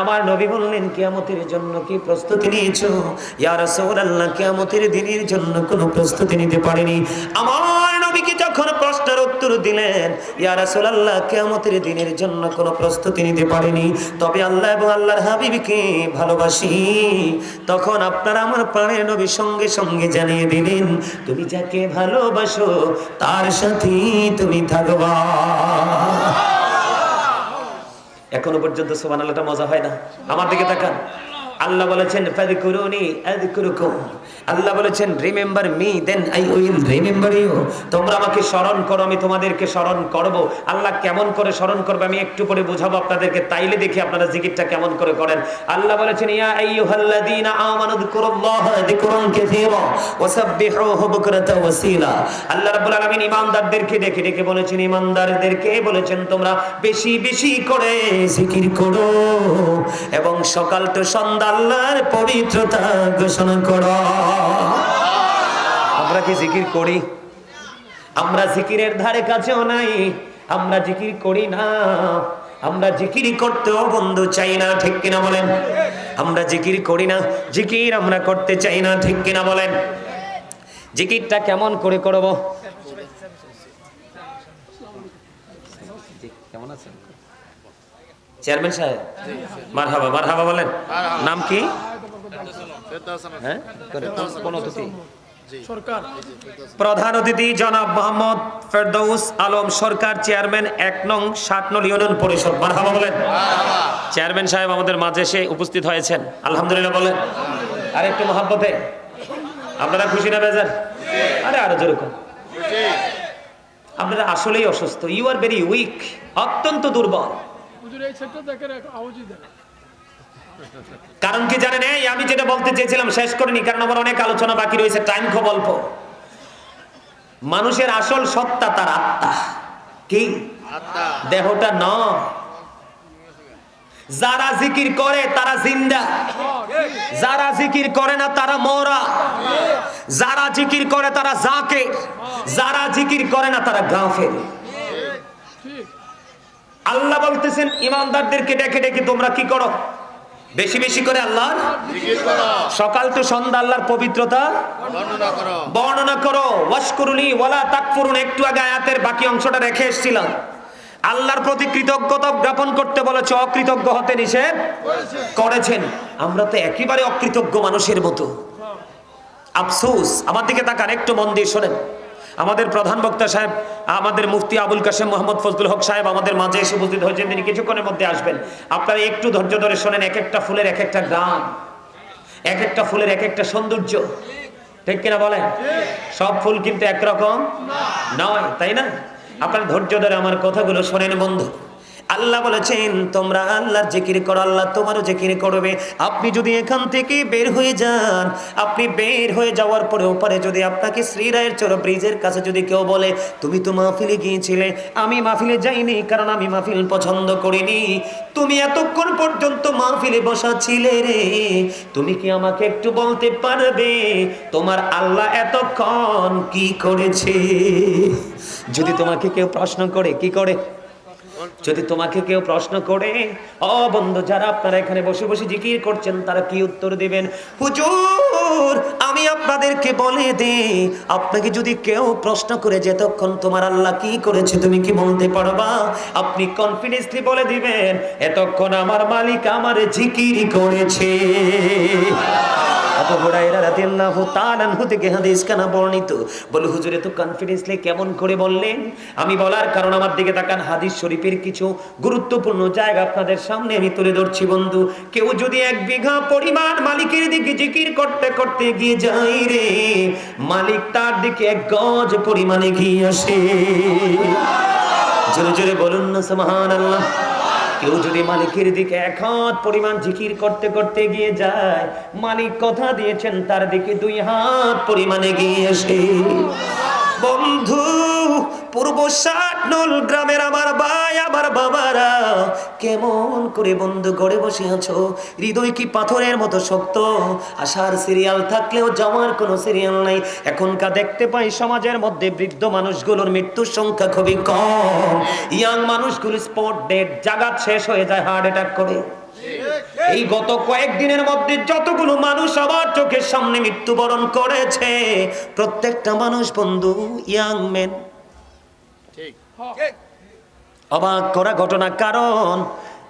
আমার নবী বললেন, কিয়ামতের জন্য কি প্রস্তুতি নিয়েছ? কিয়ামতের দিনের জন্য কোন প্রস্তুতি নিতে পারেনি। আমার নবীকে যখন প্রশ্নের উত্তর দিলেন ইয়া রাসূলুল্লাহ, কিয়ামতের দিনের জন্য কোনো প্রস্তুতি নিতে পারেনি। তবে আল্লাহ এবং আল্লাহর হাবিবকে ভালোবাসি। তখন আপনারা আমার প্রাণের নবী সঙ্গে সঙ্গে জানিয়ে দিলেন, তুমি যাকে ভালোবাসো, তার সাথে তুমি থাকবা। এখনও পর্যন্ত সোমান আল্লাহটা মজা হয় না? আমার দিকে তাকান। আল্লাহ বলেছেন ফাযকুরুনি আযকুরুকুম। আল্লাহ বলেছেন, remember me, then I will remember you. তোমরা আমাকে স্মরণ করো, আমি তোমাদেরকে স্মরণ করব। আল্লাহ কেমন করে স্মরণ করবে আমি একটু পরে বোঝাবো আপনাদেরকে, তাইলে দেখি আপনারা জিকিরটা কেমন করে করেন। আল্লাহ বলেছেন, ইয়া আইয়ুহাল্লাযীনা আমানু যিকুরুল্লাহা যিকরান কাসীরা ওয়াসাব্বিহুহু বুকরাতাও ওয়াসীলা আল্লাহ রাব্বুল আলামিন ঈমানদারদেরকে ডেকে ডেকে বলেছেন, ঈমানদারদেরকে বলেছেন, তোমরা বেশি বেশি করে জিকির করো এবং সকাল তো সন্ধ্যা আল্লাহর পবিত্রতা ঘোষণা করো। আমরা কি জিকির করি? আমরা জিকিরের ধারে কাছেও নাই, আমরা জিকির করি না। আমরা জিকির করতেও বন্ধু চাই না, ঠিক কিনা বলেন? আমরা জিকির করি না, জিকির আমরা করতে চাই না, ঠিক কিনা বলেন? জিকিরটা কেমন করে করব কেমন আছেন চেয়ারম্যান সাহেব? মারহাবা মারহাবা বলেন। নাম কি? হ্যাঁ? কোন অতিথি? প্রধান অতিথি জনাব মোহাম্মদ ফেরদৌস আলম সরকার চেয়ারম্যান এক নং ষাট নং ইউনিয়ন পরিষদ। মারহাবা বলেন। চেয়ারম্যান সাহেব আমাদের মাঝে এসে উপস্থিত হয়েছেন। আলহামদুলিল্লাহ বলেন। আর একটু মহাব্বতে। আপনারা খুশি না বেজার? আরে আরও যেরকম আপনারা আসলেই অসুস্থ। ইউ আর ভেরি উইক অত্যন্ত দুর্বল। হুজুর এই সেটটা দেখেন আওয়াজই দেন কারণ কি জানেন এই আমি যেটা বলতে চেয়েছিলাম শেষ করিনি কারণ আমার অনেক আলোচনা বাকি রয়েছে টাইম খুব অল্প। মানুষের আসল সত্তা তার আত্মা। কি? দেহটা ন যারা জিকির করে তারা জিন্দা। যারা জিকির করে না তারা মরা। যারা জিকির করে তারা জাকে যারা জিকির করে না তারা গাফের। ঠিক আল্লাহ বলতেছেন, ইমানদারদেরকে ডেকে ডেকে তোমরা কি করো? বেশি বেশি করে আল্লাহর সকাল তো সন্ধ্যা আল্লাহর পবিত্রতা বর্ণনা করো। ওয়াশকুরুনি ওয়ালা তাকফুরুন, একটু আগে আয়াতের বাকি অংশটা রেখে এসেছিলাম। আল্লাহর প্রতি কৃতজ্ঞতা জ্ঞাপন করতে বলেছে, অকৃতজ্ঞ হতে নিষেধ করেছেন। আমরা তো একেবারে অকৃতজ্ঞ মানুষের মতো। আফসোস, আমার দিকে তাকান, একটু মন দিয়ে শোনেন। আমাদের প্রধান বক্তা সাহেব, আমাদের মুফতি আবুল কাশেম মোহাম্মদ ফজলুল হক সাহেব আমাদের মাঝে এসে উপস্থিত হয়েছেন। তিনি কিছুক্ষণের মধ্যে আসবেন। আপনারা একটু ধৈর্য ধরে শোনেন এক একটা ফুলের এক একটা গ্রাম এক একটা ফুলের এক একটা সৌন্দর্য। ঠিক কিনা বলেন? সব ফুল কিন্তু একরকম নয়, তাই না? আপনার ধৈর্য ধরে আমার কথাগুলো শোনেন বন্ধু। আল্লাহ বলেছেন, তোমরা আল্লাহর জিকির করো, আল্লাহ তোমারও জিকির করবে। আপনি যদি এখান থেকে বের হয়ে যান, আপনি বের হয়ে যাওয়ার পরে ওপারে যদি আপনাকে শ্রীরায়ের চর ব্রিজের কাছে যদি কেউ বলে, তুমি তো মাহফিলে গিয়েছিলে, আমি মাহফিলে যাইনি কারণ আমি মাহফিল পছন্দ করিনি। তুমি এতক্ষণ পর্যন্ত মাহফিলে বসা ছিলে রে। তুমি কি আমাকে একটু বলতে পারবে, তোমার আল্লাহ এতক্ষণ কি করেছে? যদি তোমাকে কেউ প্রশ্ন করে, কি করে? যদি তোমাকে কেউ প্রশ্ন করে ও বন্ধু, যারা আপনারা এখানে বসে বসে জিকির করছেন, তারা কি উত্তর দিবেন? হুজুর, আমি আপনাদেরকে বলে দিই, আপনাকে যদি কেউ প্রশ্ন করে যে, এতক্ষণ তোমার আল্লাহ কি করেছে, তুমি কি বলতে পারবা? আপনি কনফিডেন্সলি বলে দিবেন, এতক্ষণ আমার মালিক আমার জিকির করেছে। বলার কারণ আমার দিকে তাকান, হাদিস শরীফের কিছু গুরুত্বপূর্ণ জায়গা আপনাদের সামনে আমি তুলে ধরছি, বন্ধু। কেউ যদি এক বিঘা পরিমাণ মালিকের দিকে জিকির করতে করতে গিয়ে যায় রে, মালিক তার দিকে এক গজ পরিমাণে গিয়ে আসে। জোরে জোরে বলুন না, সুবহানাল্লাহ। কেউ যদি মালিকের দিকে এক হাত পরিমাণ জিকির করতে করতে গিয়ে যায়, মালিক কথা দিয়েছেন, তার দিকে দুই হাত পরিমাণে গিয়ে এসে বন্ধু পূর্ব ষাটনল গ্রামের আমার ভাই, আমার বাবারা। কেমন করে বন্ধু ঘরে বসে আছো হৃদয় কি পাথরের মতো শক্ত? আশার সিরিয়াল থাকলেও যাওয়ার কোনো সিরিয়াল নাই। এখনকার দেখতে পাই সমাজের মধ্যে বৃদ্ধ মানুষগুলোর মৃত্যুর সংখ্যা খুবই কম। ইয়াং মানুষগুলো স্পট ডেট জাগাত শেষ হয়ে যায় হার্ট অ্যাটাক করে। এই গত কয়েকদিনের মধ্যে যতগুলো মানুষ আবার চোখের সামনে মৃত্যুবরণ করেছে, প্রত্যেকটা মানুষ বন্ধু, ইয়াং মেন অবাক করা ঘটনা কারণ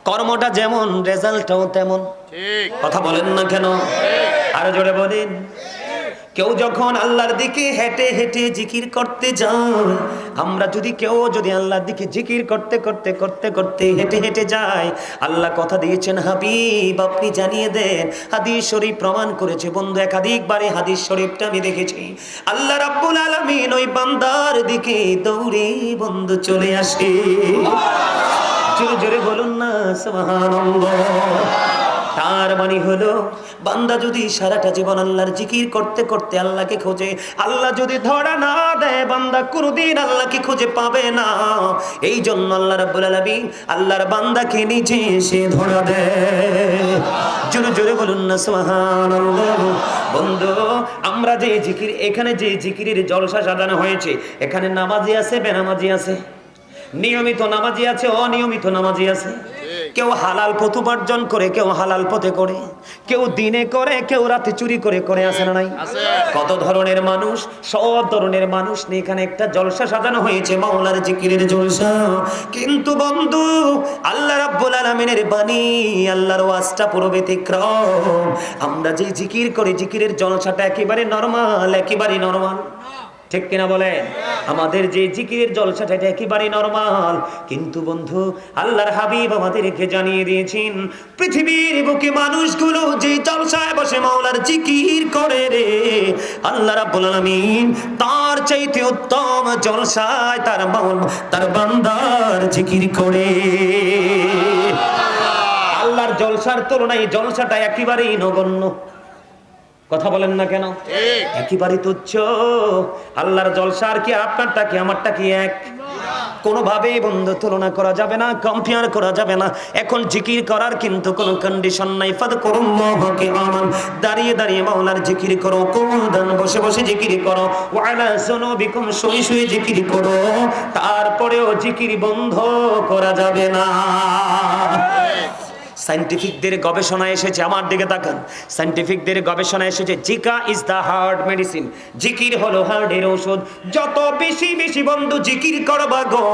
কর্মটা যেমন রেজাল্টটাও তেমন। কথা বলেন না কেন? আরও জোরে বলেন। কেউ যখন আল্লাহর দিকে হেঁটে হেঁটে জিকির করতে যায় আমরা যদি কেউ যদি আল্লাহর দিকে জিকির করতে করতে করতে করতে হেঁটে হেঁটে যায় আল্লাহ কথা দিয়েছেন হাবিব আপনি জানিয়ে দেন হাদিস শরীফ প্রমাণ করেছে বন্ধু একাধিকবারে হাদিস শরীফটা আমি দেখেছি। আল্লাহ রাব্বুল আলামিন ওই বান্দার দিকে দৌড়ে বন্ধু চলে আসে। জোরে জোরে বলুন না সুবহানাল্লাহ। তার মানে হলো, বান্দা যদি সারাটা জীবন আল্লাহর জিকির করতে করতে আল্লাহকে খোঁজে, আল্লাহ যদি ধরা না দেয়, বান্দা কোনোদিন আল্লাহকে খুঁজে পাবে না। এই জন্য আল্লাহ রাব্বুল আলামিন আল্লাহর বান্দাকে নিজে এসে ধরা দেয়। জোরে জোরে বলুন না, সুবহানাল্লাহ। বন্ধু, আমরা যে জিকির, এখানে যে জিকিরের জলসা সাজানো হয়েছে, এখানে নামাজি আছে, বেনামাজি আছে। নিয়মিত নামাজি আছে, অনিয়মিত নামাজি আছে। কেউ হালাল পথ উপার্জন করে কেউ হালাল পথে করে। কেউ দিনে করে কেউ রাতে চুরি করে করে আসে না নাই? কত ধরনের মানুষ সব ধরনের মানুষ নিয়ে এখানে একটা জলসা সাজানো হয়েছে মাওলার জিকিরের জলসা। কিন্তু বন্ধু আল্লাহ রাব্বুল আলামিনের বাণী আল্লাহর ওয়াজটা পুরো ব্যতিক্রম। আমরা যে জিকির করি জিকিরের জলসাটা একেবারে নরমাল একেবারে নরমাল। ঠিক কিনা বলেন? আমাদের যে জিকিরের জলসাটা, এটা একেবারে নরমাল। কিন্তু বন্ধু, আল্লাহর হাবিব আমাদেরকে জানিয়ে দিয়েছেন, পৃথিবীর বুকে মানুষগুলো যে জলসায় বসে মাওলার জিকির করে রে, আল্লাহ রাব্বুল আলামিন তার চাইতে উত্তম জলসায় তার মাওল, তার বান্দার জিকির করে। আল্লাহর জলসার তুলনায় জলসাটা একেবারেই নগণ্য। কথা বলেন না কেন? একেবারে তুচ্ছ আল্লাহর জলসার কি আপনারটা কি আমারটা কি এক? কোনোভাবেই বন্ধু তুলনা করা যাবে না কম্পেয়ার করা যাবে না। এখন জিকির করার কিন্তু কোনো কন্ডিশন নাই। ফাদ করুম মহকে আমান দাঁড়িয়ে দাঁড়িয়ে মাওলার জিকির করো কোদান বসে বসে জিকির করো। ওয়ালা সুনুবিকুম শুয়ে শুয়ে জিকির করো। তারপরেও জিকির বন্ধ করা যাবে না। সাইন্টিফিকদের গবেষণা এসেছে আমার দিকে তাকান। সাইন্টিফিকদের গবেষণা এসেছে Zika is the heart medicine জিকির হলো হার্টের ঔষধ। যত বেশি বেশি বন্ধু জিকির করবা গো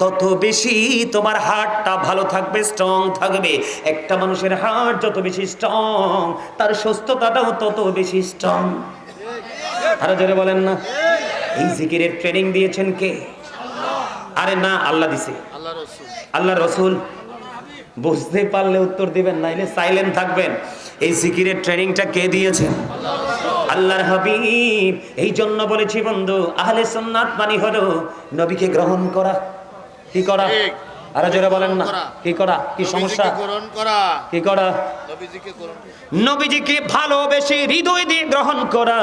তত বেশি তোমার হার্টটা ভালো থাকবে স্ট্রং থাকবে। একটা মানুষের হার্ট যত বেশি স্ট্রং তার সুস্থতাটাও তত বেশি স্ট্রং আরও জোরে বলেন না। এই জিকিরের ট্রেনিং দিয়েছেন কে? আরে না আল্লাহ দিছে। আল্লাহ রসুল। বুঝতে পারলে উত্তর দিবেন, নাইলে সাইলেন্ট থাকবেন। এই সিকিরের ট্রেনিংটা কে দিয়েছেন আল্লাহর হাবিব। এই জন্য বলেছি বন্ধু, আহলে সন্ন্যাত মানি হলো নবীকে গ্রহণ করা। কি করা। আরও জোরে বলেন না। কি করা? কি সমস্যা? কি করা? নবীজিকে ভালোবেসে হৃদয় দিয়ে গ্রহণ করা।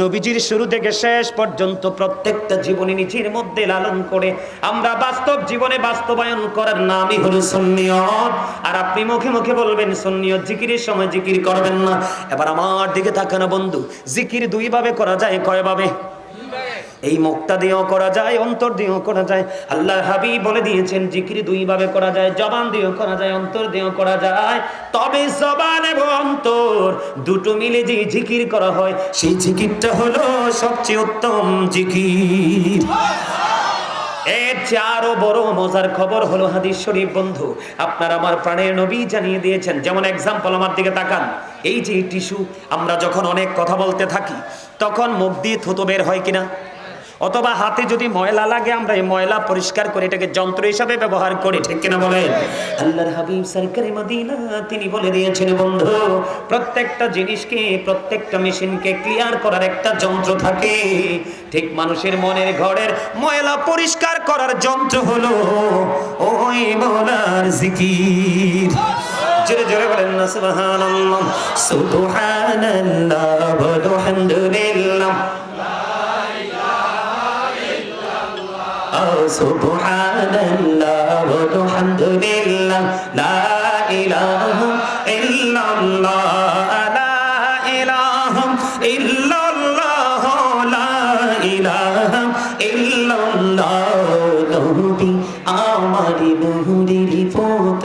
নবীজির শুরু থেকে শেষ পর্যন্ত প্রত্যেকটা জীবনী নিজের মধ্যে লালন করে। আমরা বাস্তব জীবনে বাস্তবায়ন করার নামই হলো সুন্নিয়ত। আর আপনি মুখে মুখে বলবেন সুন্নিয়ত জিকিরের সময় জিকির করবেন না। এবার আমার দিকে তাকানো বন্ধু জিকির দুই ভাবে করা যায় কয় ভাবে এই মুক্তা দিয়েও করা যায়, অন্তর দিয়েও করা যায়। আল্লাহ হাবি বলে দিয়েছেন, জিকির দুই ভাবে করা যায়, জবান দিয়েও করা যায়, অন্তর দিয়েও করা যায়। তবে জবান এবং অন্তর দুটো মিলে যে জিকির করা হয়, সেই জিকিরটা হলো সবচেয়ে উত্তম জিকির। এর চেয়ে আরও বড় মজার খবর হলো হাদিস শরীফ, বন্ধু। আপনার আমার প্রাণের নবী জানিয়ে দিয়েছেন, যেমন এক্সাম্পল আমার দিকে তাকান। এই যে টিস্যু, আমরা যখন অনেক কথা বলতে থাকি, তখন মুখ দিয়ে থুতো বের হয় কিনা? অথবা হাতে যদি ময়লা লাগে, আমরা এই ময়লা পরিষ্কার করে এটাকে যন্ত্র হিসাবে ব্যবহার করি, ঠিক কিনা বলেন? আল্লাহর হাবিব সরকারি মদিনা, তিনি বলে দিয়েছেন, বন্ধু, প্রত্যেকটা জিনিসকে, প্রত্যেকটা মেশিনকে ক্লিয়ার করার একটা যন্ত্র থাকে। ঠিক মানুষের মনের ঘরের ময়লা পরিষ্কার করার যন্ত্র হলো ওই মৌলার জিকির। জোরে জোরে বলেন না, সুবহানাল্লাহ। সুবহানাল্লাহ ওয়া আলহামদুলিল্লাহ। সুবহানাল্লাহ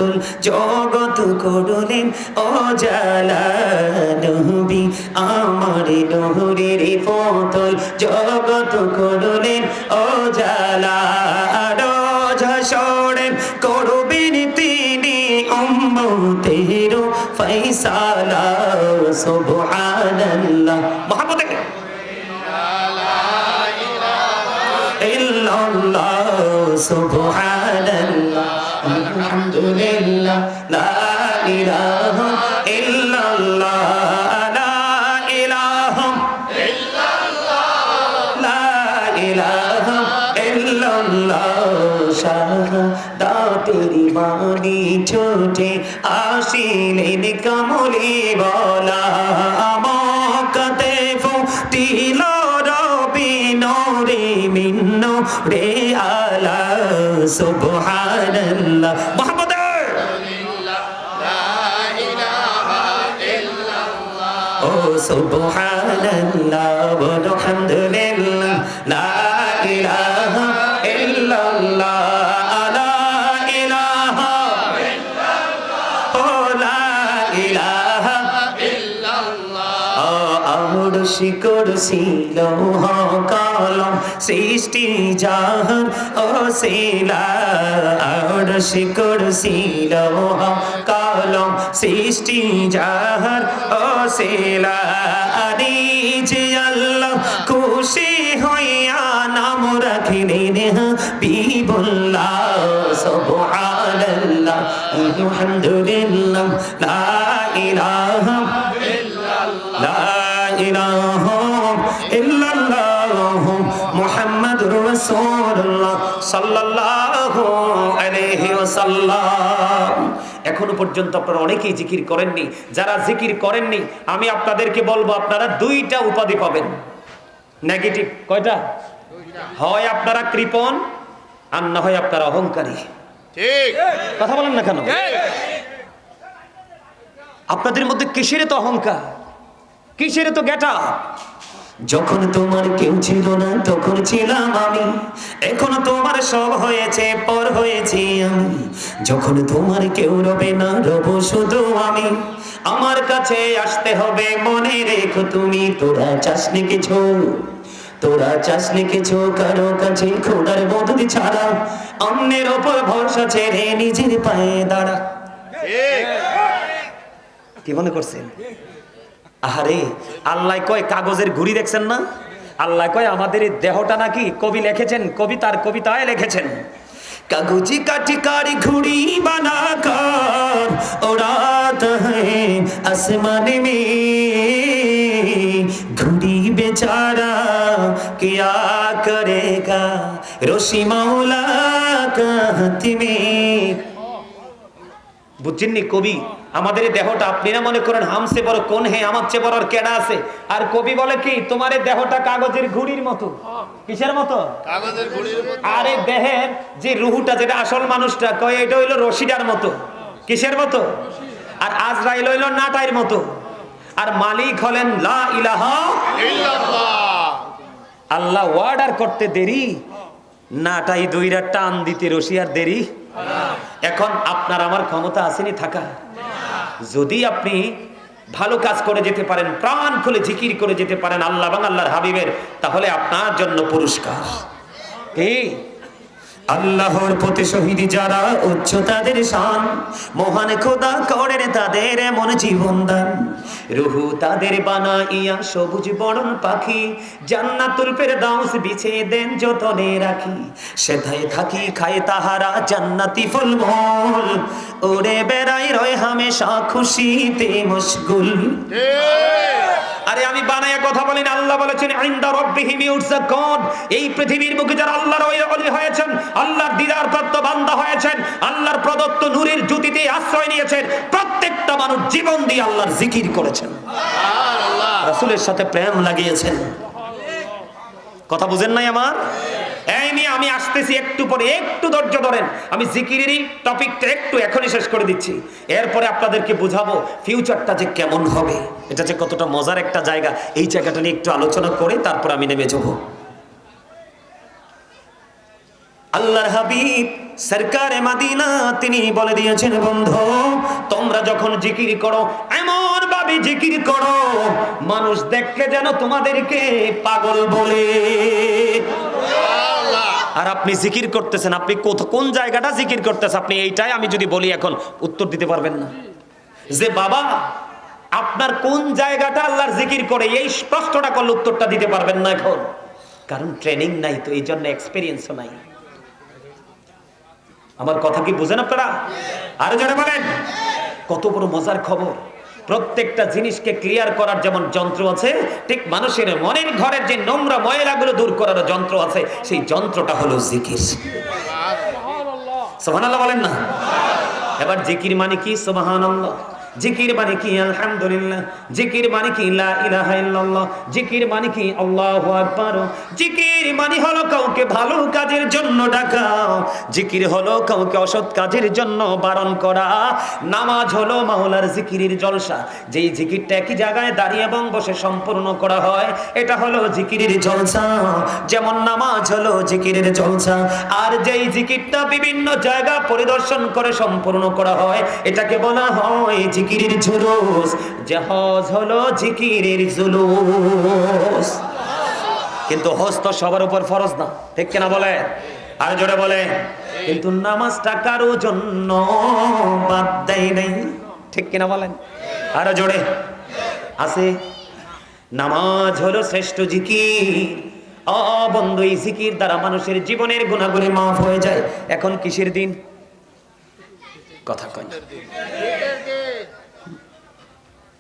পুতুল জগৎ করলেন ও জালা নবী। আমার নূরের পুতুল জগৎ করলেন ও জালা করবেন তিনি সুবহানাল্লাহ। মহাপতে ইল্লাল্লাহ, সুবহানাল্লাহ। বাণী ছোটে আসিলেন কামলি বলা আমাকাতে ফুটিল রবি নরে মিন্ন রে আলা সুবহানাল্লাহ সুবহানাল্লাহ ওয়ালহামদুলিল্লাহ লা ইলাহা ইল্লাল্লাহ, লা ইলাহা ও লা ইলাহা আমর শিকর ছিল কলম সৃষ্টি জাহান, ও শিলা আমর শিকর ছিল কলম আলম সৃষ্টি যাহার অশিলা যে আল্লাহ খুশি হইয়া নাম রাখিলেন বিবুল্লাহ। পি আলহামদুলিল্লাহ সাল্লাল্লাহু আলাইহি ওয়াসাল্লাম। এখনও পর্যন্ত আপনারা অনেকেই জিকির করেননি। যারা জিকির করেননি আমি আপনাদেরকে বলব আপনারা দুইটা উপাধি পাবেন। নেগেটিভ কয়টা? হয় আপনারা কৃপণ আর না হয় আপনারা অহংকারী। ঠিক। কথা বলেন না কেন? আপনাদের মধ্যে কিসের তো অহংকার? কিসের তো গেটা যখন তোমার কেউ ছিল না তখন ছিলাম আমি। এখন তোমার সব হয়েছে পর হয়েছি আমি। যখন তোমার কেউ রবে না রব শুধু আমি। আমার কাছে আসতে হবে মনে রেখো তুমি তোরা চাসনি কিছু। তোরা চাসনি কিছু কারও কাছে খোদার মদত ছাড়া। অন্যের ওপর ভরসা ছেড়ে নিজের পায়ে দাঁড়া। কি মনে করছেন? আহারে, আল্লাহ কয় কাগজের ঘুড়ি দেখছেন না? আল্লাহ কয় আমাদের এই দেহটা নাকি কবি লিখেছেন কবিতার কবিতায় লিখেছেন। কাগজি কাটি কারি ঘুড়ি বানা কর ওরাত আসমান মে ঘুড়ি বেচারা কিয়া করেগা? রশি মাওলা কাহতি মে বুঝছেননি কবি? আমাদের দেহটা আপনি না মনে করেন হামসে বড় কোন হে আমার চেয়ে বড় আর কেডা আছে? আর কবি বলে কি তোমার দেহটা কাগজের ঘুড়ির মতো। কিসের মতো? কাগজের ঘুড়ির মতো। আর এই দেহের যে রুহুটা যেটা আসল মানুষটা কয় এটা হইল রশিদার মতো। কিসের মতো? আর আজরাইল হইল নাটাইর মতো। আর মালিক হলেন লা ইলাহা ইল্লাল্লাহ আল্লাহ ওয়ার্ডার করতে দেরি। নাটাই দুইরা টান দিতে রশি আর দেরি। এখন আপনার আমার ক্ষমতা আসেনি থাকা। যদি আপনি ভালো কাজ করে যেতে পারেন, প্রাণ খুলে জিকির করে যেতে পারেন আল্লাহ এবং আল্লাহর হাবিবের, তাহলে আপনার জন্য পুরস্কার। কি? আল্লাহর প্রতি শহীদ যারা উচ্চ তাদের শান, মহান খোদা করেন তাদের এমন জীবন দান। রুহু তাদের বানাইয়া সবুজ বরণ পাখি, জান্নাতুল ফেরদাউস বিছিয়ে দেন যতনে রাখি। সেথায় থাকি খায় তাহারা জান্নাতি ফলমূল। ওরে বেড়াই রয় হামেশা খুশিতে মশগুল। আরে আমি বানায়া কথা বলি না আল্লাহ বলেছেন ইনদা রাব্বিহিম ইউরজাকুন এই পৃথিবীর বুকে যারা আল্লাহর ওলি হয়েছেন আল্লাহর দিদার প্রাপ্ত বান্দা হয়েছেন আল্লাহর প্রদত্ত নূরের জ্যোতিতে আশ্রয় নিয়েছেন প্রত্যেকটা মানুষ জীবন দিয়ে আল্লাহর জিকির করেছেন। রাসূলের সাথে প্রেম লাগিয়েছেন। কথা বুঝেন নাই আমার? এই আমি আসতেছি একটু পরে, একটু ধৈর্য ধরেন। আমি জিকিরেরই টপিকটা একটু এখনই শেষ করে দিচ্ছি। এরপরে আপনাদেরকে বুঝাবো ফিউচারটা যে কেমন হবে। এটা যে কতটা মজার একটা জায়গা। এই জায়গাটা নিয়ে একটু আলোচনা করে তারপর আমি নেমে যাব। আল্লাহর হাবিব সরকারে মাদিনা, তিনি বলে দিয়েছেন, বন্ধু, তোমরা যখন জিকির করো এমন ভাবে জিকির করো, মানুষ দেখলে যেন তোমাদেরকে পাগল বলে। আর আপনি জিকির করতেছেন, আপনি কোন জায়গাটা জিকির করতেছেন? আপনি এইটাই আমি যদি বলি এখন, উত্তর দিতে পারবেন না। যে বাবা, আপনার কোন জায়গাটা আল্লাহর জিকির করে, এই প্রশ্নটা করলে উত্তরটা দিতে পারবেন না এখন। কারণ ট্রেনিং নাই তো, এই জন্য এক্সপিরিয়েন্সও নাই। আমার কথা কি বুঝেন আপনারা? আরও যারা বলেন। কত বড় মজার খবর। প্রত্যেকটা জিনিসকে ক্লিয়ার করার যেমন যন্ত্র আছে ঠিক মানুষের মনের ঘরের যে নোংরা ময়লাগুলো দূর করার যন্ত্র আছে সেই যন্ত্রটা হলো জিকির। সোহান বলেন না? এবার জিকির মানে কি? সোবাহানাল্লাহ। জিকির মানে কি? আলহামদুলিল্লাহ। জিকির মানে কি? লা ইলাহা ইল্লাল্লাহ। জিকির মানে কি? আল্লাহু আকবার। জিকির মানে হলো কাউকে ভালো কাজের জন্য ডাকাও জিকির হলো কাউকে অসৎ কাজের জন্য বারণ করা। নামাজ হলো মাওলার জিকিরের জলসা। যেই জিকিরটা একই জায়গায় দাঁড়িয়ে এবং বসে সম্পূর্ণ করা হয়, এটা হলো জিকিরের জলসা। যেমন নামাজ হলো জিকিরের জলসা। আর যেই জিকিরটা বিভিন্ন জায়গা পরিদর্শন করে সম্পূর্ণ করা হয়, এটাকে বলা হয় জিকিরের জুলুস যে হজ হলো জিকিরের জুলুস কিন্তু হজ তো সবার উপর ফরজ না, ঠিক কিনা বলে আর জোরে বলে কিন্তু নামাজটা কারও জন্য বাদ দেয় নাই, ঠিক কিনা বলেন? আরও জোরে। আছে, নামাজ হলো শ্রেষ্ঠ জিকির। অ, বন্ধু, এই জিকির দ্বারা মানুষের জীবনের গুণাগুলি মাফ হয়ে যায়। এখন কিসের দিন? কথা কয়।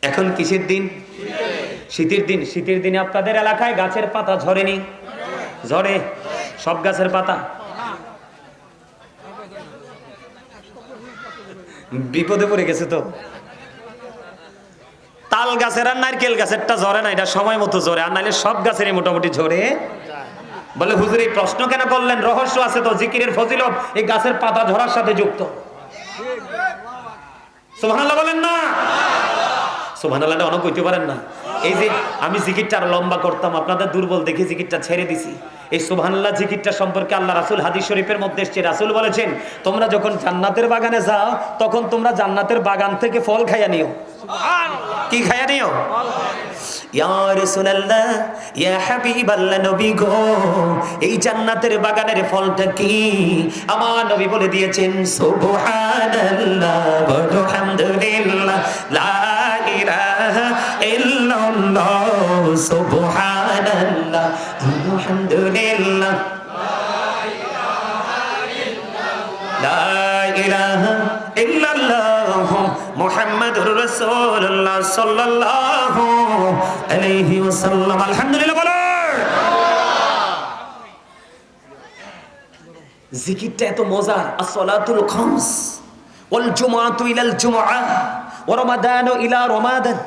এখন কিসের দিন? শীতের দিন। শীতের দিনে আপনাদের এলাকায় গাছের পাতা ঝরেনি। ঝরে। সব গাছের পাতা। বিপদে পড়ে গেছে তো। তাল গাছের আর নারকেল গাছেরটা ঝরে না, এটা সময় মতো ঝরে। আর নাইলে সব গাছেরই মোটামুটি ঝরে। বলে, হুজুর, এই প্রশ্ন কেন করলেন? রহস্য আছে তো, জিকিরের ফজিলত, এই গাছের পাতা ঝরার সাথে যুক্ত। সুবহানাল্লাহ বলেন না। সুবহানাল্লাহ অনেক কইতে পারেন না। এই যে আমি জিকিরটা লম্বা করতাম আপনাদের দুর্বল দেখে জিকিরটা ছেড়ে দিছি। এই সুবহানাল্লাহ জিকিরটা সম্পর্কে আল্লাহ রাসূল হাদিস শরীফের মধ্যে এসেছে। রাসূল বলেছেন তোমরা যখন জান্নাতের বাগানে যাও তখন তোমরা জান্নাতের বাগান থেকে ফল খাইয়া নিও। কি খাইয়া নিও? ইয়া রাসূলুল্লাহ ইয়া হাবিবাল্লাহ নবী গো এই জান্নাতের বাগানের ফলটা কি? আমার নবী বলে দিয়েছেন সুবহানাল্লাহ ওয়া সুবহানাল্লাহ আলহামদুলিল্লাহ লা ইলাহা ইল্লাল্লাহ মুহাম্মাদুর রাসূলুল্লাহ সাল্লাল্লাহু আলাইহি ওয়াসাল্লাম আলহামদুলিল্লাহ বলো জিকিরটা এত মজার আসসালাতুল খামস ওয়াল জুমআতু ইলাল জুমআহ ওয়া রমাদানু ইলা রমাদান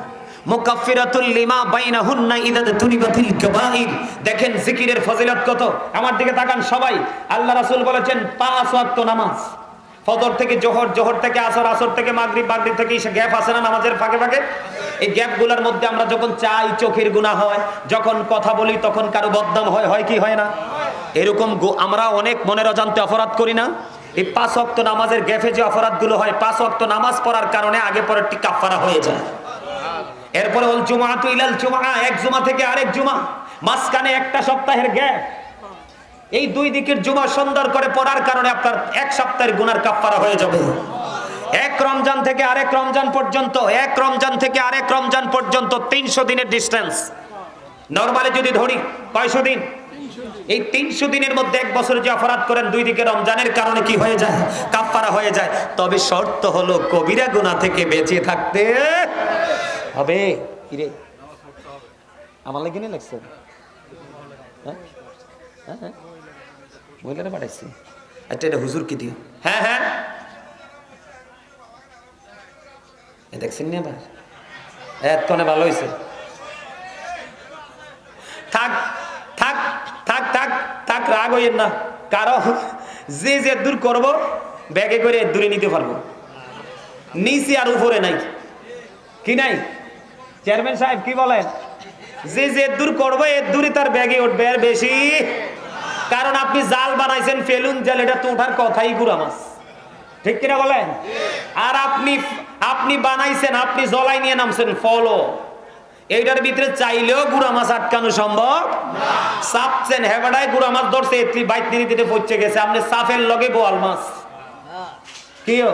মুকাফফিরাতুল লিমা বাইনাহুন্না তুনিবাতিল কাবাইর। দেখেন জিকিরের ফজিলত কত? আমার দিকে তাকান সবাই। আল্লাহ রাসূল বলেছেন, পাঁচ ওয়াক্ত নামাজ। ফজর থেকে জোহর জোহর থেকে আসর আসর থেকে মাগরিব মাগরিব থেকে ইসা, গ্যাপ আছে না নামাজের ফাঁকে ফাঁকে? এই গ্যাপগুলোর মধ্যে আমরা যখন চাই চোখের গুনাহ হয়, যখন কথা বলি, তখন কারও বদনাম হয় হয় কি হয় না? এরকম আমরা অনেক মনের অজান্তে অপরাধ করি না। এই পাঁচ অক্ত নামাজের গ্যাফে যে অপরাধগুলো হয়, পাঁচ অক্ত নামাজ পড়ার কারণে আগে পরেরটি কাফারা হয়ে যায়। এরপরে হল জুমা তু ইলাল জুমা এক জুমা থেকে আরেক জুমা, মাঝখানে একটা সপ্তাহের গ্যাপ। এই দুই দিকের জুমা সুন্দর করে পড়ার কারণে আপনার এক সপ্তাহের গুনার কাফারা হয়ে যাবে। এক রমজান থেকে আরেক রমজান পর্যন্ত, এক রমজান থেকে আরেক রমজান পর্যন্ত তিনশো দিনের ডিস্টেন্স নর্মালি যদি ধরি, কয়শো দিন? এই তিনশো দিনের মধ্যে এক বছর যে অপরাধ করেন, দুই দিকে রমজানের কারণে কি হয়ে যায়? কাফারা হয়ে যায়। তবে শর্ত হলো কবিরা গুণা থেকে বেঁচে থাকতে। হবে? কিরে? আমার লাগে নিয়ে লাগছে? হ্যাঁ? হ্যাঁ হ্যাঁ। মহিলারা পাঠাইছি। আচ্ছা এটা হুজুর কি দিও। হ্যাঁ হ্যাঁ। দেখছেন না এবার এতক্ষণে ভালো হয়েছে থাক থাক থাক থাক থাক রাগ হইয়েন না। কারণ যে যে দূর করব ব্যাগে করে দূরে নিতে পারব। নিচে আর উপরে নাই। কি নাই? চেয়ারম্যান সাহেব, কি বলেন? যে যে দূর করব, এর দূরে তার ব্যাগে উঠবে, আর বেশি। কারণ আপনি জাল বানাইছেন, ফেলুন জাল, এটা তো ওঠার কথাই গুড়া মাছ। ঠিক কিনা বলেন? আর আপনি আপনি বানাইছেন, আপনি জলাই নিয়ে নামছেন ফলো এইটার ভিতরে চাইলেও গুড়া মাছ আটকানো সম্ভব চাপছেন, হেবাডায় গুড়া মাছ ধরছে এত্রি নিয়ে দিতে পড়ছে গেছে, আপনি সাফের লগে বোয়াল মাছ। কিও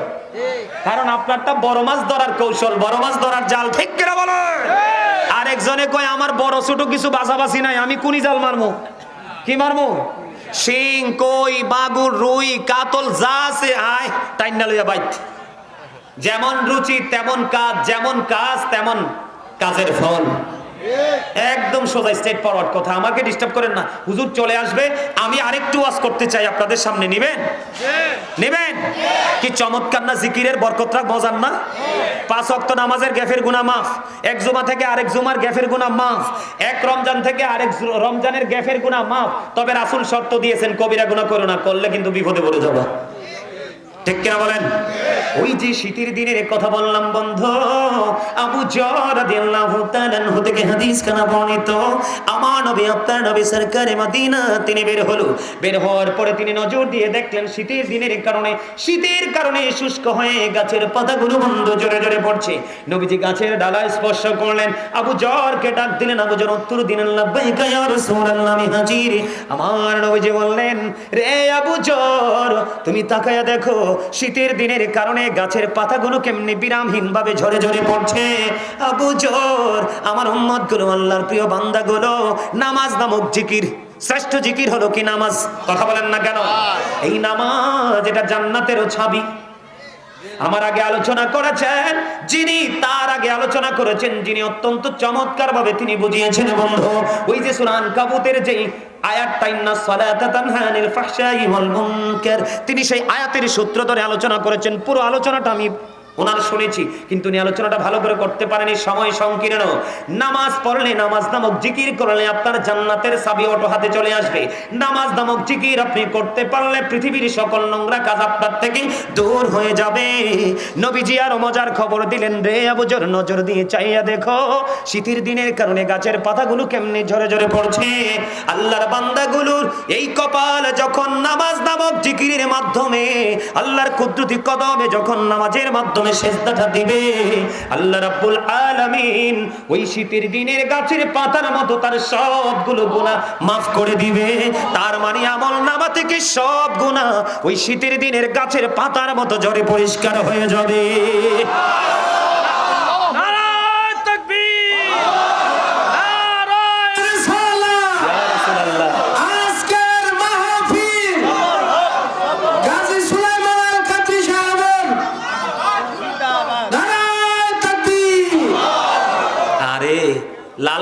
কারণ আপনারটা বড় মাছ ধরার কৌশল বড় মাছ ধরার জাল ঠিক কিনা বলেন? আর একজনে কয় আমার বড় ছোট কিছু বাছাবাছি নাই আমি কোনি জাল মারমু। কি মারমু? শিং কই বাগুর রুই কাতল যা আছে আয় টাইনা লইয়া বাইত। যেমন রুচি তেমন কাজ যেমন কাজ তেমন কাজের ফল। একদম সোজা স্ট্রেট ফরওয়ার্ড কথা। আমাকে ডিস্টার্ব করেন না। হুজুর চলে আসবে, আমি আরেকটু ওয়াজ করতে চাই আপনাদের সামনে। নেবেন? নেবেন? কি চমৎকার না জিকিরের বরকতরা মজার না? পাঁচ অক্ত নামাজের গ্যাফের গুনাহ মাফ। এক জুমা থেকে আরেক জুমার গ্যাফের গুনাহ মাফ। এক রমজান থেকে আরেক রমজানের গ্যাফের গুনাহ মাফ। তবে রাসূল শর্ত দিয়েছেন, কবিরা গুনাহ করো না। করলে কিন্তু বিপদে পড়ে যাবে। ঠিক কিনা বলেন? ওই যে শীতের দিনের কথা বললাম বন্ধ, আবু জর রাদিয়াল্লাহু তাআলা থেকে হাদিস খানা বর্ণিত আপনার নবী সরকারে মদিনা, তিনি বের হলো। বের হওয়ার পরে তিনি নজর দিয়ে দেখলেন, শীতের দিনের কারণে, শীতের কারণে শুষ্ক হয়ে গাছের পাতাগুলো বন্ধ, জোরে জোরে পড়ছে। নবীজি গাছের ডালা স্পর্শ করলেন। আবু ডাক দিলেন, আবু উত্তর দিলেন আমি হাজির। আমার নবীজি বললেন, রে আবু তুমি তাকায়া দেখো, শীতের দিনের কারণে গাছের পাতাগুলো কেমনি বিরামহীন ভাবে ঝরে ঝরে পড়ছে। আবু জর আমার উম্মতগুলো আল্লাহর প্রিয় বান্দা গুলো নামাজ নামক জিকির, শ্রেষ্ঠ জিকির হলো কি নামাজ? কথা বলেন না কেন? এই নামাজ এটা জান্নাতেরও ছাবি। আমার আগে আলোচনা করেছেন, যিনি তার আগে আলোচনা করেছেন, যিনি অত্যন্ত চমৎকার ভাবে তিনি বুঝিয়েছেন, বন্ধু, ওই যে সুরান কাবুতের যে আয়াতটা, ইন্না সালাতা তানহা আনিল ফাহশাই ওয়াল মুনকার তিনি সেই আয়াতের সূত্র ধরে আলোচনা করেছেন। পুরো আলোচনাটা আমি ওনার শুনেছি, কিন্তু উনি আলোচনাটা ভালো করে করতে পারেনি, সময় সংকীর্ণ। নামাজ পড়লে নামাজ নামক জিকির করলে আপনার জান্নাতের চাবি অটো হাতে চলে আসবে। নামাজ নামক জিকির আপনি করতে পারলে পৃথিবীর সকল নোংরা কাজ আপনার থেকে দূর হয়ে যাবে। নবীজি আর মজার খবর দিলেন রে আবুজর নজর দিয়ে চাইয়া দেখো, শীতের দিনের কারণে গাছের পাতাগুলো কেমনে ঝরে ঝরে পড়ছে। আল্লাহর বান্দাগুলোর এই কপাল যখন নামাজ নামক জিকিরের মাধ্যমে, আল্লাহর কুদরতি কদমে যখন নামাজের মাধ্যমে সেজদাটা দিবে। আল্লাহ রাব্বুল আলামিন ওই শীতের দিনের গাছের পাতার মতো তার সবগুলো গুনাহ মাফ করে দিবে। তার মানে আমল নামা থেকে সব গুনাহ ওই শীতের দিনের গাছের পাতার মতো জরে পরিষ্কার হয়ে যাবে।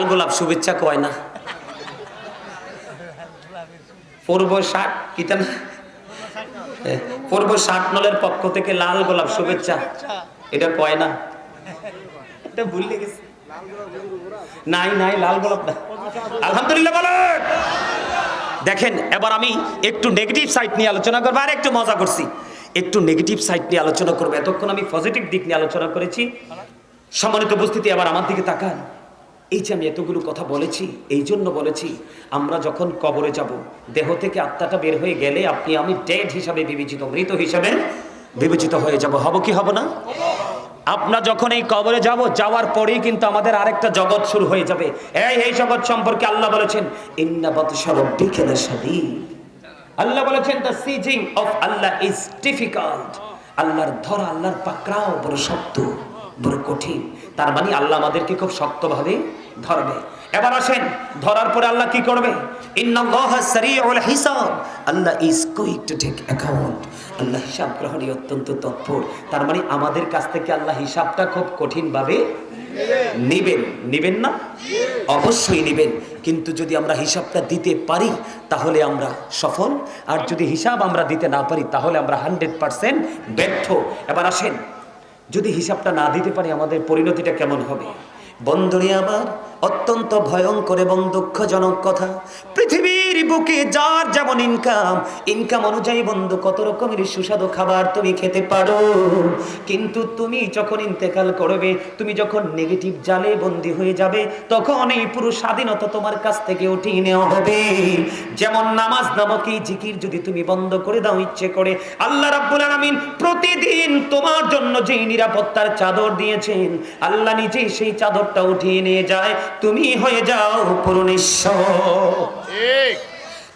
গোলাপ শুভেচ্ছা কয় না? পূর্ব ষাট কিতা পূর্ব ষাট নলের পক্ষ থেকে লাল গোলাপ শুভেচ্ছা। এটা কয় না? ভুলে গেছে নাই নাই, লাল গোলাপ না। আলহামদুলিল্লাহ বলেন। দেখেন, এবার আমি একটু নেগেটিভ সাইড নিয়ে আলোচনা করব, আর একটু মজা করছি। একটু নেগেটিভ সাইড নিয়ে আলোচনা করব। এতক্ষণ আমি পজিটিভ দিক নিয়ে আলোচনা করেছি। সম্মানিত উপস্থিতি আবার আমার দিকে তাকান। এই যে আমি এতগুলো কথা বলেছি, এই জন্য বলেছি, আমরা যখন কবরে যাব, দেহ থেকে আত্মাটা বের হয়ে গেলে আপনি আমি ডেড হিসাবে বিবেচিত, মৃত হিসাবে বিবেচিত হয়ে যাব। হব কি হব না? আমরা যখন এই কবরে যাব, যাওয়ার পরেই কিন্তু আমাদের আরেকটা জগৎ শুরু হয়ে যাবে। এই এই জগৎ সম্পর্কে আল্লাহ বলেছেন আল্লাহ বলেছেন, the seizing of Allah is difficult. আল্লাহর ধরা, আল্লাহর পাকড়াও বড় শক্ত, বড় কঠিন। তার মানে আল্লাহ আমাদেরকে খুব শক্তভাবে ধরবে। এবার আসেন, ধরার পরে আল্লাহ কি করবে Allah is quick to account Allah হিসাব গ্রহণে অত্যন্ত তৎপর। তার মানে আমাদের কাছ থেকে আল্লাহ হিসাবটা খুব কঠিনভাবে নিবেন। নিবেন না? অবশ্যই নিবেন। কিন্তু যদি আমরা হিসাবটা দিতে পারি, তাহলে আমরা সফল। আর যদি হিসাব আমরা দিতে না পারি, তাহলে আমরা হান্ড্রেড পার্সেন্ট ব্যর্থ। এবার আসেন, যদি হিসাবটা না দিতে পারি, আমাদের পরিণতিটা কেমন হবে? বন্ধুরে আমার অত্যন্ত ভয়ঙ্কর এবং দুঃখজনক কথা। পৃথিবীর বুকে যার যেমন ইনকাম ইনকাম অনুযায়ী বন্ধু, কত রকমের সুস্বাদু খাবার তুমি খেতে পারো। কিন্তু তুমি যখন ইন্তেকাল করবে, তুমি যখন নেগেটিভ জালে বন্দী হয়ে যাবে, তখন এই পুরো স্বাধীনতা তোমার কাছ থেকে উঠিয়ে নেওয়া হবে। যেমন নামাজ নামক এই জিকির যদি তুমি বন্ধ করে দাও ইচ্ছে করে, আল্লাহ রাব্বুল আলামিন প্রতিদিন তোমার জন্য যেই নিরাপত্তার চাদর দিয়েছেন, আল্লাহ নিজেই সেই চাদরটা উঠিয়ে নিয়ে যায়, তুমি হয়ে যাও পুরো নিঃস্ব ঠিক।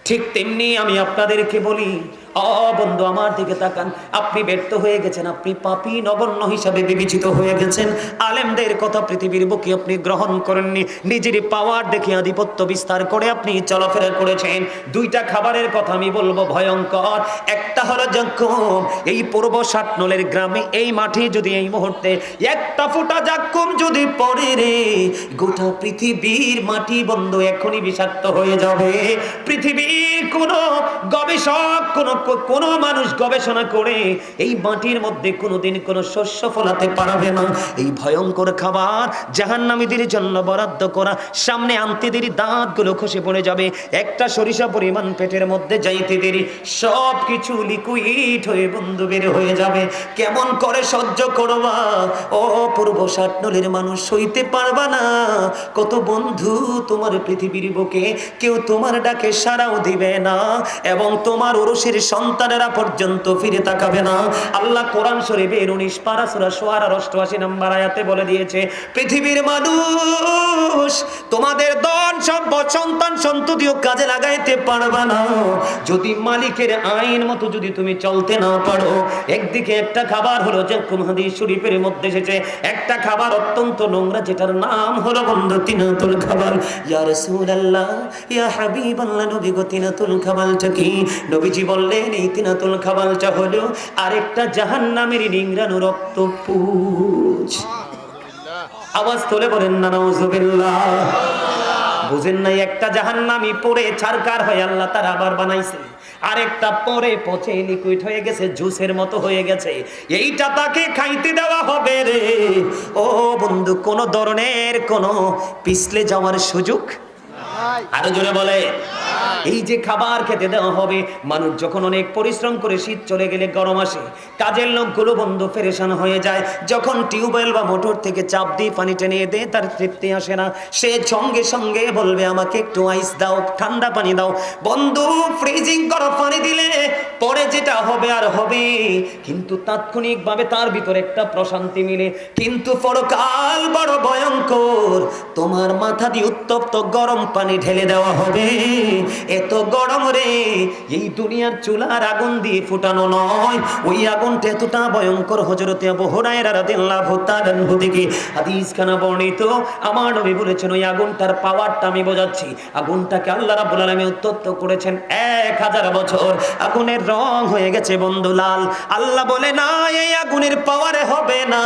ঠিক তেমনি আমি আপনাদেরকে বলি বন্ধু, আমার দিকে তাকান। আপনি ব্যর্থ হয়ে গেছেন, আপনি পাপী নগণ্য হিসাবে বিবেচিত হয়ে গেছেন। আলেমদের কথা পৃথিবীর বুকে আপনি গ্রহণ করেননি। নিজের পাওয়ার দেখে আধিপত্য বিস্তার করে আপনি চলাফেরা করেছেন। দুইটা খাবারের কথা আমি বলব, ভয়ঙ্কর। একটা হলো যখন এই পূর্ব ষাটনলের গ্রামে, এই মাঠে যদি এই মুহূর্তে একটা ফোঁটা জাক্কুম যদি পড়ে রে, গোটা পৃথিবীর মাটি বন্ধ এখনই বিষাক্ত হয়ে যাবে। পৃথিবীর কোনো গবেষক, কোনো কোনো মানুষ গবেষণা করে এই মাটির মধ্যে কোনোদিন কোনো শস্য ফলাতে পারবে না। এই ভয়ঙ্কর খাবার জাহান্নামীদের জন্য বরাদ্দ করা, সামনে আনতে দেরি, দাঁতগুলো খসে পড়ে যাবে। একটা সরিষা পরিমাণ পেটের মধ্যে যাইতে দেরি। সব কিছু লিকুইড হয়ে বন্ধু বের হয়ে যাবে। কেমন করে সহ্য করবা? ও পূর্ব ষাটনলের মানুষ, সইতে পারবা না। কত বন্ধু তোমার পৃথিবীর বুকে, কেউ তোমার ডাকে সাড়াও দিবে না। এবং তোমার ওরসের সন্তানেরা পর্যন্ত ফিরে তাকাবে না। আল্লাহ কোরআন শরীফের উনিশ পারা সুরা সোয়ার অষ্টআশি নম্বর আয়াতে বলে দিয়েছে, পৃথিবীর মানুষ তোমাদের দন সম্পদ, সন্তান সন্ততিও কাজে লাগাইতে পারবে না। যদি মালিকের আইন মতো যদি তুমি চলতে না পারো, একদিকে একটা খাবার হলো যেরকম হাদিস শরীফের মধ্যে এসেছে, একটা খাবার অত্যন্ত নোংরা, যেটার নাম হলো বন্ধু তিনাতুল খাবার ইয়া রাসূলুল্লাহ, ইয়া হাবিবাল্লাহ, নবী গো তিনাতুল খাবারটা কি? নবীজি বললেন এই তিনাতুল খাবারটা হলো আরেকটা জাহান্নামের নিংরানো রক্ত পুজ আওয়াজ তোলে বলেন না নাউজুবিল্লাহ। বুঝেন নাই একটা জাহান্নামি পড়ে ছারকার হয়ে আল্লাহ তার আবার বানাইছে। আরেকটা পরে পচে লিকুইড হয়ে গেছে জুসের মতো হয়ে গেছে। এইটা তাকে খাইতে দেওয়া হবে রে। ও বন্ধু কোন ধরনের কোন পিছলে যাওয়ার সুযোগ আরও জোরে বলে। এই যে খাবার খেতে দেওয়া হবে, মানুষ যখন অনেক পরিশ্রম করে শীত চলে গেলে গরম আসে, কাজের লোকগুলো বন্ধ ফেরেশান হয়ে যায়। যখন টিউবওয়েল বা মোটর থেকে চাপ দিয়ে পানি টেনে দেয়, তার তৃপ্তি আসে না। সে সঙ্গে সঙ্গে বলবে, আমাকে একটু আইস দাও, ঠান্ডা পানি দাও। বন্ধু ফ্রিজিং করা পানি দিলে পরে যেটা হবে আর হবে, কিন্তু তাৎক্ষণিকভাবে তার ভিতরে একটা প্রশান্তি মিলে। কিন্তু পরকাল বড় ভয়ঙ্কর, তোমার মাথা দিয়ে উত্তপ্ত গরম পানি ঢেলে দেওয়া হবে। এত গরম রে, এই দুনিয়ার চুলার আগুন দিয়ে ফুটানো নয়। ওই আগুনটা এতটা ভয়ঙ্কর হজরতে আবু হুরায়রা রাদিয়াল্লাহু তাআলা থেকে বর্ণিত। আমার ওই আগুনটার পাওয়ারটা আমি বোঝাচ্ছি। আগুনটাকে আল্লাহ রাব্বুল আলামিন উত্তপ্ত করেছেন এক হাজার বছর। আগুনের রং হয়ে গেছে বন্ধু লাল। আল্লাহ বলে, না, এই আগুনের পাওয়ারে হবে না।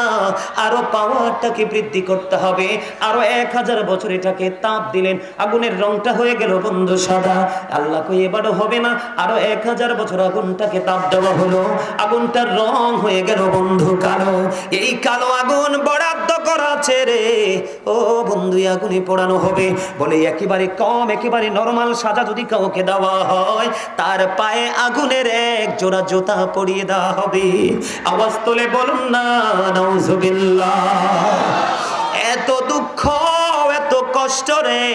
আরও পাওয়ারটাকে বৃদ্ধি করতে হবে? আরও এক হাজার বছর এটাকে তাপ দিলেন। আগুনের রংটা হয়ে গেল বন্ধু সাদা। আল্লাহ কই, এবারও হবে না। আরও এক হাজার বছর আগুনটাকে তাপ দেওয়া হলো। আগুনটার রং হয়ে গেল বন্ধু কালো। এই কালো আগুন বরাদ্দ করা ছেড়ে ও বন্ধু আগুনে পোড়ানো হবে। বলে, একেবারে কম, একেবারে নরমাল সাজা যদি কাউকে দেওয়া হয়, তার পায়ে আগুনের এক জোড়া জোতা পরিয়ে দেওয়া হবে। আওয়াজ তোলে বলুন না, নাউজুবিল্লাহ। এত দুঃখ, এত কষ্ট রে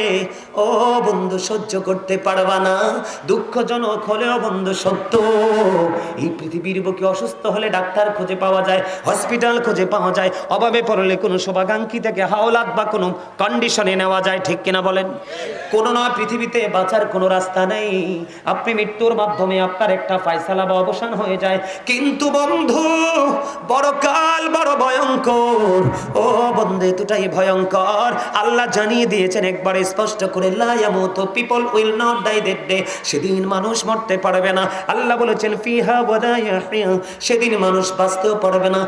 ও বন্ধু, সহ্য করতে পারবা না। দুঃখজনক হলেও বন্ধু, সত্য। এই পৃথিবীর বুকে অসুস্থ হলে ডাক্তার খুঁজে পাওয়া যায়, হসপিটাল খুঁজে পাওয়া যায়, অভাবে পড়লে কোনো শোভাকাঙ্ক্ষী থেকে হাওলাত বা কোনো কন্ডিশনে নেওয়া যায়, ঠিক কিনা বলেন? কোনো না, পৃথিবীতে বাঁচার কোনো রাস্তা নেই। আপনি মৃত্যুর মাধ্যমে আপনার একটা ফায়সালা বা অবসান হয়ে যায়। কিন্তু বন্ধু, বড় কাল, বড় ভয়ঙ্কর। ও বন্ধু, এতটাই ভয়ঙ্কর। আল্লাহ জানিয়ে দিয়েছেন, একবার স্পষ্ট করে লায়ামুত people will not die that day সেদিন মানুষ মরতে পারবে না। আল্লাহ বলেছেন, ফিহা ওয়ালা সেদিন মানুষ বাঁচতেও পারবে না।